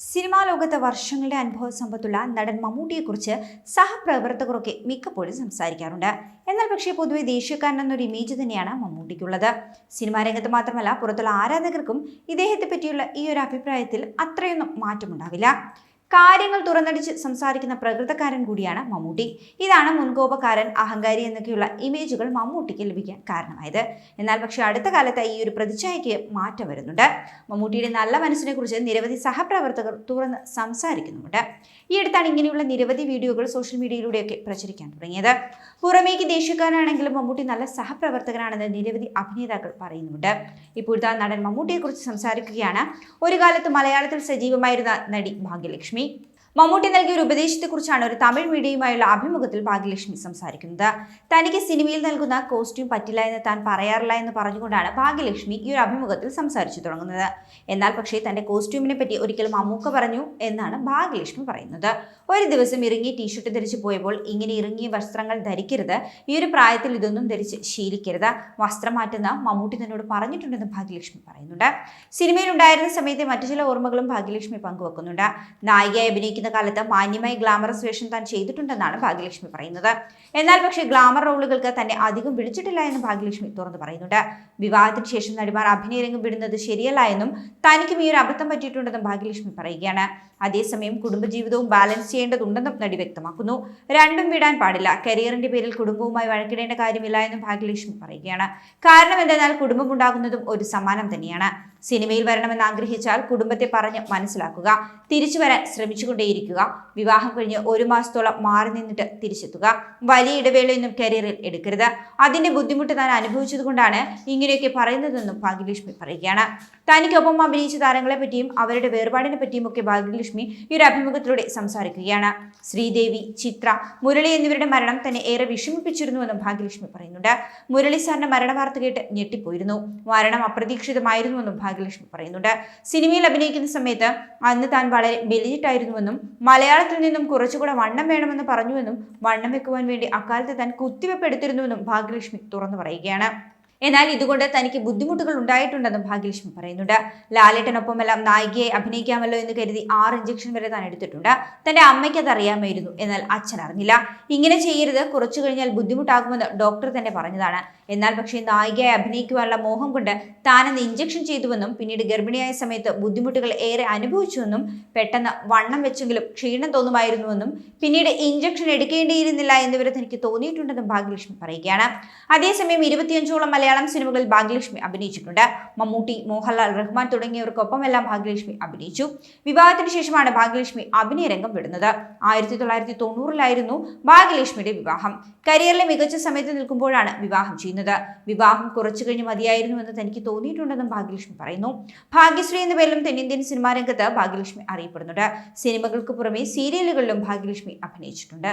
Cinema ലോകത്ത് വർഷങ്ങളുടെ അനുഭവ സമ്പത്തുള്ള നടൻ മമ്മൂട്ടിയെക്കുറിച്ച് സഹപ്രവർത്തകരൊക്കെ മിക്കപ്പോഴും സംസാരിക്കാറുണ്ട്. എന്നാൽ പക്ഷേ പൊതുവെ ദേശീയക്കാരൻ എന്നൊരു ഇമേജ് തന്നെയാണ് മമ്മൂട്ടിക്കുള്ളത്. സിനിമാ രംഗത്ത് മാത്രമല്ല പുറത്തുള്ള ആരാധകർക്കും ഇദ്ദേഹത്തെ പറ്റിയുള്ള ഈ ഒരു അഭിപ്രായത്തിൽ അത്രയൊന്നും മാറ്റമുണ്ടാവില്ല. കാര്യങ്ങൾ തുറന്നടിച്ച് സംസാരിക്കുന്ന പ്രകൃതക്കാരൻ കൂടിയാണ് മമ്മൂട്ടി. ഇതാണ് മുൻകോപക്കാരൻ അഹങ്കാരി എന്നൊക്കെയുള്ള ഇമേജുകൾ മമ്മൂട്ടിക്ക് ലഭിക്കാൻ കാരണമായത്. എന്നാൽ പക്ഷേ അടുത്ത കാലത്ത് ഈ ഒരു പ്രതിച്ഛായയ്ക്ക് മാറ്റം വരുന്നുണ്ട്. മമ്മൂട്ടിയുടെ നല്ല മനസ്സിനെ കുറിച്ച് നിരവധി സഹപ്രവർത്തകർ തുറന്ന് സംസാരിക്കുന്നുമുണ്ട്. ഈ അടുത്താണ് ഇങ്ങനെയുള്ള നിരവധി വീഡിയോകൾ സോഷ്യൽ മീഡിയയിലൂടെയൊക്കെ പ്രചരിക്കാൻ തുടങ്ങിയത്. പുറമേക്ക് ദേഷ്യക്കാരാണെങ്കിലും മമ്മൂട്ടി നല്ല സഹപ്രവർത്തകനാണെന്ന് നിരവധി അഭിനേതാക്കൾ പറയുന്നുണ്ട് ഇപ്പോഴത്തെ നടൻ മമ്മൂട്ടിയെക്കുറിച്ച് സംസാരിക്കുകയാണ്. ഒരു കാലത്ത് മലയാളത്തിൽ സജീവമായിരുന്ന നടി ഭാഗ്യലക്ഷ്മി. ലക്ഷ്മി മമ്മൂട്ടി നൽകിയ ഒരു ഉപദേശത്തെക്കുറിച്ചാണ് ഒരു തമിഴ് മീഡിയയുമായുള്ള അഭിമുഖത്തിൽ ഭാഗ്യലക്ഷ്മി സംസാരിക്കുന്നത്. തനിക്ക് സിനിമയിൽ നൽകുന്ന കോസ്റ്റ്യൂം പറ്റില്ല എന്ന് താൻ പറയാറില്ല എന്ന് പറഞ്ഞുകൊണ്ടാണ് ഭാഗ്യലക്ഷ്മി ഈ ഒരു അഭിമുഖത്തിൽ സംസാരിച്ചു തുടങ്ങുന്നത്. എന്നാൽ പക്ഷേ തന്റെ കോസ്റ്റ്യൂമിനെ പറ്റി ഒരിക്കൽ മമ്മൂക്ക പറഞ്ഞു എന്നാണ് ഭാഗ്യലക്ഷ്മി പറയുന്നത്. ഒരു ദിവസം ഇറങ്ങി ടീഷർട്ട് ധരിച്ചു പോയപ്പോൾ ഇങ്ങനെ ഇറങ്ങിയ വസ്ത്രങ്ങൾ ധരിക്കരുത്. ഈ ഒരു പ്രായത്തിൽ ഇതൊന്നും ധരിച്ച് ശീലിക്കരുത്. വസ്ത്രം മാറ്റുന്ന മമ്മൂട്ടി തന്നോട് പറഞ്ഞിട്ടുണ്ടെന്ന് ഭാഗ്യലക്ഷ്മി പറയുന്നുണ്ട്. സിനിമയിൽ ഉണ്ടായിരുന്ന സമയത്തെ മറ്റു ചില ഓർമ്മകളും ഭാഗ്യലക്ഷ്മി പങ്കുവെക്കുന്നുണ്ട്. നായികയായി അഭിനയിക്കുന്ന കാലത്ത് മാന്യമായി ഗ്ലാമറസ് വേഷം താൻ ചെയ്തിട്ടുണ്ടെന്നാണ് ഭാഗ്യലക്ഷ്മി പറയുന്നത്. എന്നാൽ പക്ഷേ ഗ്ലാമർ റോളുകൾക്ക് തന്നെ അധികം വിളിച്ചിട്ടില്ല എന്ന് ഭാഗ്യലക്ഷ്മി തുറന്നു പറയുന്നുണ്ട്. വിവാഹത്തിന് ശേഷം നടിമാർ അഭിനയരംഗം വിടുന്നത് ശരിയല്ല എന്നും തനിക്കും ഈ ഒരു അബദ്ധം പറ്റിയിട്ടുണ്ടെന്നും ഭാഗ്യലക്ഷ്മി പറയുകയാണ്. അതേസമയം കുടുംബജീവിതവും ബാലൻസ് ചെയ്യേണ്ടതുണ്ടെന്നും നടി വ്യക്തമാക്കുന്നു. രണ്ടും വിടാൻ പാടില്ല. കരിയറിന്റെ പേരിൽ കുടുംബവുമായി വഴക്കിടേണ്ട കാര്യമില്ല എന്നും ഭാഗ്യലക്ഷ്മി പറയുകയാണ്. കാരണം എന്തെന്നാൽ കുടുംബം ഉണ്ടാകുന്നതും ഒരു സമ്മാനം തന്നെയാണ്. സിനിമയിൽ വരണമെന്ന് ആഗ്രഹിച്ചാൽ കുടുംബത്തെ പറഞ്ഞ് മനസ്സിലാക്കുക. തിരിച്ചു വരാൻ ശ്രമിച്ചുകൊണ്ടേയിരിക്കുക വിവാഹം കഴിഞ്ഞ് ഒരു മാസത്തോളം മാറി നിന്നിട്ട് തിരിച്ചെത്തുക. വലിയ ഇടവേളയൊന്നും കരിയറിൽ എടുക്കരുത്. അതിന്റെ ബുദ്ധിമുട്ട് താൻ അനുഭവിച്ചതുകൊണ്ടാണ് ഇങ്ങനെയൊക്കെ പറയുന്നതെന്നും ഭാഗ്യലക്ഷ്മി പറയുകയാണ്. തനിക്കൊപ്പം അഭിനയിച്ച താരങ്ങളെ പറ്റിയും അവരുടെ വേർപാടിനെ പറ്റിയും ഒക്കെ ഭാഗ്യലക്ഷ്മി ഈ ഒരു അഭിമുഖത്തിലൂടെ സംസാരിക്കുകയാണ്. ശ്രീദേവി ചിത്ര മുരളി എന്നിവരുടെ മരണം തന്നെ ഏറെ വിഷമിപ്പിച്ചിരുന്നുവെന്നും ഭാഗ്യലക്ഷ്മി പറയുന്നുണ്ട്. മുരളി സാറിന്റെ മരണ വാർത്ത കേട്ട് ഞെട്ടിപ്പോയിരുന്നു. മരണം അപ്രതീക്ഷിതമായിരുന്നുവെന്നും ഭാഗ്യലക്ഷ്മി പറയുന്നുണ്ട്. സിനിമയിൽ അഭിനയിക്കുന്ന സമയത്ത് അന്ന് താൻ വളരെ മെലിഞ്ഞിട്ടായിരുന്നുവെന്നും മലയാളത്തിൽ നിന്നും കുറച്ചുകൂടെ വണ്ണം വേണമെന്ന് പറഞ്ഞുവെന്നും വണ്ണം വെക്കുവാൻ വേണ്ടി അക്കാലത്ത് താൻ കുത്തിവെപ്പ് എടുത്തിരുന്നുവെന്നും ഭാഗ്യലക്ഷ്മി തുറന്നു പറയുകയാണ്. എന്നാൽ ഇതുകൊണ്ട് തനിക്ക് ബുദ്ധിമുട്ടുകൾ ഉണ്ടായിട്ടുണ്ടെന്നും ഭാഗ്യലക്ഷ്മി പറയുന്നുണ്ട്. ലാലേട്ടനൊപ്പമെല്ലാം നായികയെ അഭിനയിക്കാമല്ലോ എന്ന് കരുതി ആറ് ഇഞ്ചക്ഷൻ വരെ താൻ എടുത്തിട്ടുണ്ട്. തന്റെ അമ്മയ്ക്ക് എന്നാൽ അച്ഛൻ അറിഞ്ഞില്ല. ഇങ്ങനെ ചെയ്യരുത്. കുറച്ചു കഴിഞ്ഞാൽ ബുദ്ധിമുട്ടാകുമെന്ന് ഡോക്ടർ തന്നെ പറഞ്ഞതാണ്. എന്നാൽ പക്ഷേ നായികയെ അഭിനയിക്കുവാനുള്ള മോഹം കൊണ്ട് താനെന്ന് ഇഞ്ചക്ഷൻ ചെയ്തുവെന്നും പിന്നീട് ഗർഭിണിയായ സമയത്ത് ബുദ്ധിമുട്ടുകൾ ഏറെ അനുഭവിച്ചുവെന്നും പെട്ടെന്ന് വണ്ണം വെച്ചെങ്കിലും ക്ഷീണം തോന്നുമായിരുന്നുവെന്നും പിന്നീട് ഇഞ്ചക്ഷൻ എടുക്കേണ്ടിയിരുന്നില്ല എന്നിവരെ തനിക്ക് തോന്നിയിട്ടുണ്ടെന്നും ഭാഗ്യലക്ഷ്മി പറയുകയാണ്. അതേസമയം ഇരുപത്തിയഞ്ചോളം മലയാളം സിനിമകളിൽ ഭാഗ്യലക്ഷ്മി അഭിനയിച്ചിട്ടുണ്ട്. മമ്മൂട്ടി മോഹൻലാൽ റഹ്മാൻ തുടങ്ങിയവർക്കൊപ്പമെല്ലാം ഭാഗ്യലക്ഷ്മി അഭിനയിച്ചു. വിവാഹത്തിന് ശേഷമാണ് ഭാഗ്യലക്ഷ്മി അഭിനയരംഗം വിടുന്നത്. ആയിരത്തി തൊള്ളായിരത്തി തൊണ്ണൂറിലായിരുന്നു ഭാഗ്യലക്ഷ്മിയുടെ വിവാഹം. കരിയറിലെ മികച്ച സമയത്ത് നിൽക്കുമ്പോഴാണ് വിവാഹം ചെയ്യുന്നത്. വിവാഹം കുറച്ചു കഴിഞ്ഞ് മതിയായിരുന്നു എന്ന് തനിക്ക് തോന്നിയിട്ടുണ്ടെന്നും ഭാഗ്യലക്ഷ്മി പറയുന്നു. ഭാഗ്യശ്രീ എന്ന പേരിലും തെന്നിന്ത്യൻ സിനിമാ രംഗത്ത് ഭാഗ്യലക്ഷ്മി അറിയപ്പെടുന്നുണ്ട്. സിനിമകൾക്ക് പുറമെ സീരിയലുകളിലും ഭാഗ്യലക്ഷ്മി അഭിനയിച്ചിട്ടുണ്ട്.